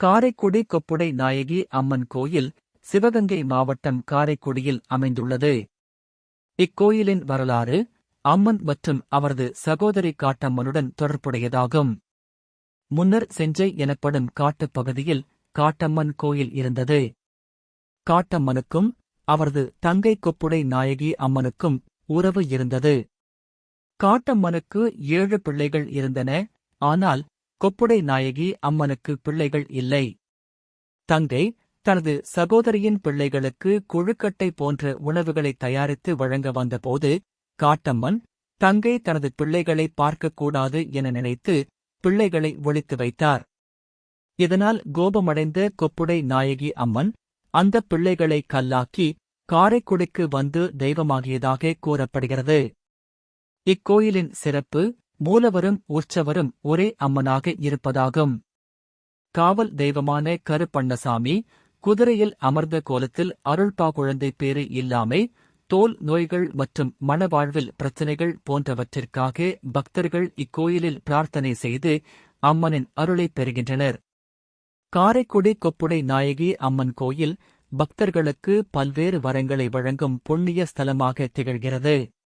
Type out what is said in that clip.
காரைக்குடி கொப்புடை நாயகி அம்மன் கோயில் சிவகங்கை மாவட்டம் காரைக்குடியில் அமைந்துள்ளது. இக்கோயிலின் வரலாறு அம்மன் மற்றும் அவரது சகோதரி காட்டம்மனுடன் தொடர்புடையதாகும். முன்னர் செஞ்சை எனப்படும் காட்டுப் பகுதியில் காட்டம்மன் கோயில் இருந்தது. காட்டம்மனுக்கும் அவரது தங்கை கொப்புடை நாயகி அம்மனுக்கும் உறவு இருந்தது. காட்டம்மனுக்கு ஏழு பிள்ளைகள் இருந்தன ஆனால் கொப்புடை நாயகி அம்மனுக்கு பிள்ளைகள் இல்லை. தங்கை தனது சகோதரியின் பிள்ளைகளுக்கு கொழுக்கட்டை போன்ற உணவுகளை தயாரித்து வழங்க வந்தபோது காட்டம்மன் தங்கை தனது பிள்ளைகளை பார்க்கக்கூடாது என நினைத்து பிள்ளைகளை ஒழித்து வைத்தார். இதனால் கோபமடைந்த கொப்புடை நாயகி அம்மன் அந்த பிள்ளைகளை கல்லாக்கி காரைக்குடிக்கு வந்து தெய்வமாகியதாக கூறப்படுகிறது. இக்கோயிலின் சிறப்பு மூலவரும் உற்சவரும் ஒரே அம்மனாக இருப்பதாகும். காவல் தெய்வமான கருப்பண்ணசாமி குதிரையில் அமர்ந்த கோலத்தில் அருள்பா குழந்தை பேறு இல்லாமை தோல் நோய்கள் மற்றும் மனவாழ்வில் பிரச்சினைகள் போன்றவற்றிற்காக பக்தர்கள் இக்கோயிலில் பிரார்த்தனை செய்து அம்மனின் அருளைப் பெறுகின்றனர். காரைக்குடி கொப்புடை நாயகி அம்மன் கோயில் பக்தர்களுக்கு பல்வேறு வரங்களை வழங்கும் புண்ணிய ஸ்தலமாக திகழ்கிறது.